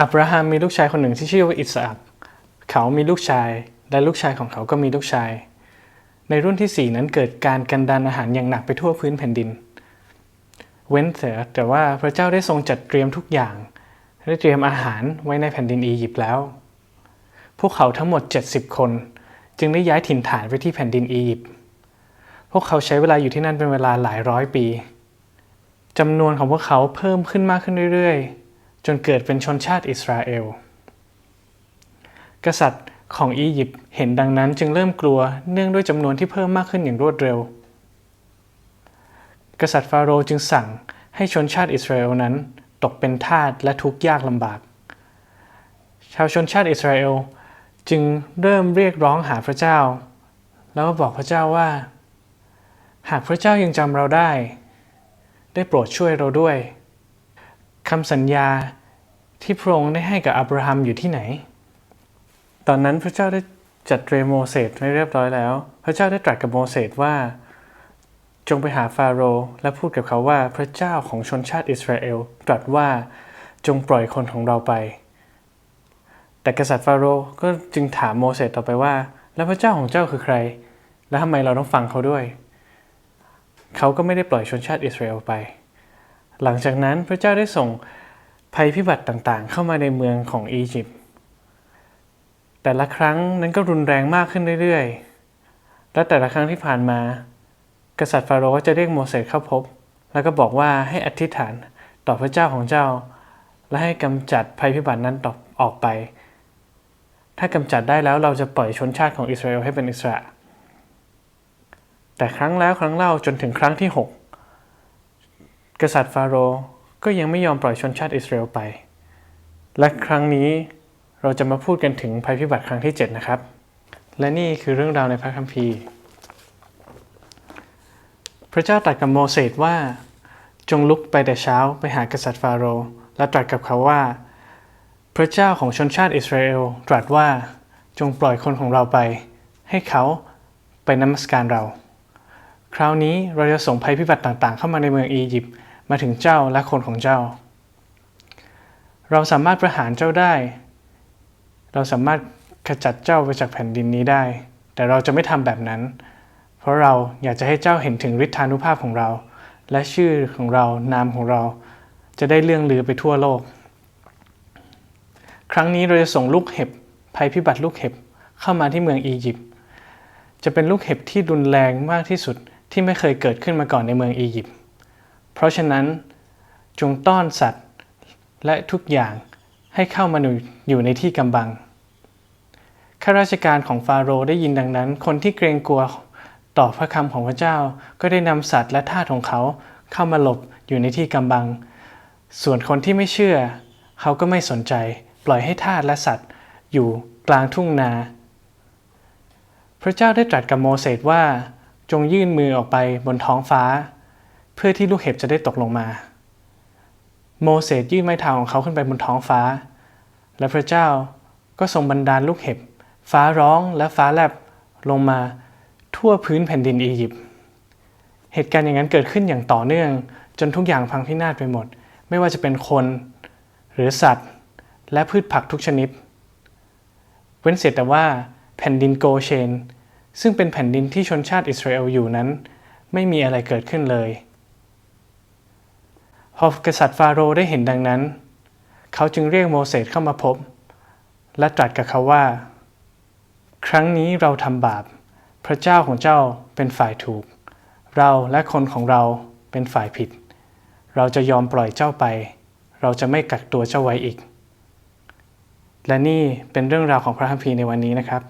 อับราฮัมมีลูกชายคนหนึ่งที่ชื่อว่าอิสอักเขามีลูกชาย และลูกชายของเขาก็มีลูกชาย ในรุ่นที่สี่นั้นเกิดการกันดานอาหารอย่างหนักไปทั่วพื้นแผ่นดิน เว้นเสียแต่ว่าพระเจ้าได้ทรงจัดเตรียมทุกอย่าง ได้เตรียมอาหารไว้ในแผ่นดินอียิปต์แล้ว พวกเขาทั้งหมด 70 คน จึงได้ย้ายถิ่นฐานไปที่แผ่นดินอียิปต์ พวกเขาใช้เวลาอยู่ที่นั่นเป็นเวลาหลายร้อยปีจำนวนของพวกเขาเพิ่มขึ้นมากขึ้นเรื่อยๆ จนเกิดเป็นชนชาติอิสราเอล กษัตริย์ของอียิปต์เห็นดังนั้นจึงเริ่มกลัวเนื่องด้วยจำนวนที่เพิ่มมากขึ้นอย่างรวดเร็ว กษัตริย์ฟาโรห์จึงสั่งให้ชนชาติอิสราเอลนั้น ตกเป็นทาสและทุกข์ยากลำบาก ชาวชนชาติอิสราเอลจึงเริ่มเรียกร้องหาพระเจ้า แล้วก็บอกพระเจ้าว่า หากพระเจ้ายังจำเราได้ ได้โปรดช่วยเราด้วย คำสัญญาที่พระองค์ได้ให้กับอับราฮัมอยู่ที่ไหน ตอนนั้นพระเจ้าได้จัดเตรียมโมเสสไว้เรียบร้อยแล้ว พระเจ้าได้ตรัสกับโมเสสว่า จงไปหาฟาโรห์และพูดกับเขาว่าพระเจ้าของชนชาติอิสราเอลตรัสว่าจงปล่อยคนของเราไป แต่กษัตริย์ฟาโรห์ก็จึงถามโมเสสต่อไปว่า แล้วพระเจ้าของเจ้าคือใคร และทำไมเราต้องฟังเขาด้วย เขาก็ไม่ได้ปล่อยชนชาติอิสราเอลไป หลังจากนั้นพระเจ้าได้ส่งภัยพิบัติต่างๆ เข้ามาในเมืองของอียิปต์แต่ละครั้งนั้นก็รุนแรงมากขึ้นเรื่อยๆ และแต่ละครั้งที่ผ่านมา กษัตริย์ฟาโรห์จะเรียกโมเสสเข้าพบ แล้วก็บอกว่าให้อธิษฐานต่อพระเจ้าของเจ้า และให้กำจัดภัยพิบัตินั้นตออกไป ถ้ากำจัดได้แล้วเราจะปล่อยชนชาติของอิสราเอลให้เป็นอิสระ แต่ครั้งแล้วครั้งเล่าจนถึงครั้งที่ 6 กษัตริย์ฟาโรห์ก็ยังไม่ยอมปล่อยชนชาติอิสราเอลไป และครั้งนี้เราจะมาพูดกันถึงภัยพิบัติครั้งที่ 7 นะครับ และนี่คือเรื่องราวในพระคัมภีร์ พระเจ้าตรัสกับโมเสสว่า จงลุกไปแต่เช้าไปหากษัตริย์ฟาโรห์และตรัสกับเขาว่า พระเจ้าของชนชาติอิสราเอลตรัสว่าจงปล่อยคนของเราไป ให้เขาไปนมัสการเรา คราวนี้เราจะส่งภัยพิบัติต่างๆ เข้ามาในเมืองอียิปต์ มาถึงเจ้าและคนของเจ้า เราสามารถประหารเจ้าได้ เราสามารถขจัดเจ้าไปจากแผ่นดินนี้ได้ แต่เราจะไม่ทำแบบนั้น เพราะเราอยากจะให้เจ้าเห็นถึงฤทธานุภาพของเรา และชื่อของเรา นามของเรา จะได้เลื่องลือไปทั่วโลก ครั้งนี้เราจะส่งลูกเห็บ ภัยพิบัติลูกเห็บเข้ามาที่เมืองอียิปต์ จะเป็นลูกเห็บที่รุนแรงมากที่สุดที่ไม่เคยเกิดขึ้นมาก่อนในเมืองอียิปต์ เพราะฉะนั้นจงต้อนสัตว์และทุกอย่างให้เข้ามาอยู่ในที่กำบัง ข้าราชการของฟาโรห์ได้ยินดังนั้น คนที่เกรงกลัวต่อพระคำของพระเจ้า ก็ได้นำสัตว์และทาสของเขาเข้ามาหลบอยู่ในที่กำบัง ส่วนคนที่ไม่เชื่อ เขาก็ไม่สนใจ ปล่อยให้ทาสและสัตว์อยู่กลางทุ่งนา พระเจ้าได้ตรัสกับโมเสสว่า จงยื่นมือออกไปบนท้องฟ้า เพื่อที่ลูกเห็บจะได้ตกลงมา โมเสสยื่นไม้เท้าของเขาขึ้นไปบนท้องฟ้า และพระเจ้าก็ทรงบันดาลลูกเห็บ ฟ้าร้องและฟ้าแลบลงมาทั่วพื้นแผ่นดินอียิปต์เหตุการณ์อย่างนั้นเกิดขึ้นอย่างต่อเนื่อง จนทุกอย่างพังพินาศไปหมด ไม่ว่าจะเป็นคน หรือสัตว์ และพืชผักทุกชนิด เว้นเสียแต่ว่าแผ่นดินโกเชน ซึ่งเป็นแผ่นดินที่ชนชาติอิสราเอลอยู่นั้น ไม่มีอะไรเกิดขึ้นเลย พอกษัตริย์ฟาโรห์ได้เห็นดังนั้น เขาจึงเรียกโมเสสเข้ามาพบ และตรัสกับเขาว่า ครั้งนี้เราทำบาป พระเจ้าของเจ้าเป็นฝ่ายถูก เราและคนของเราเป็นฝ่ายผิด เราจะยอมปล่อยเจ้าไป เราจะไม่กักตัวเจ้าไว้อีก และนี่เป็นเรื่องราวของพระคัมภีร์ในวันนี้นะครับ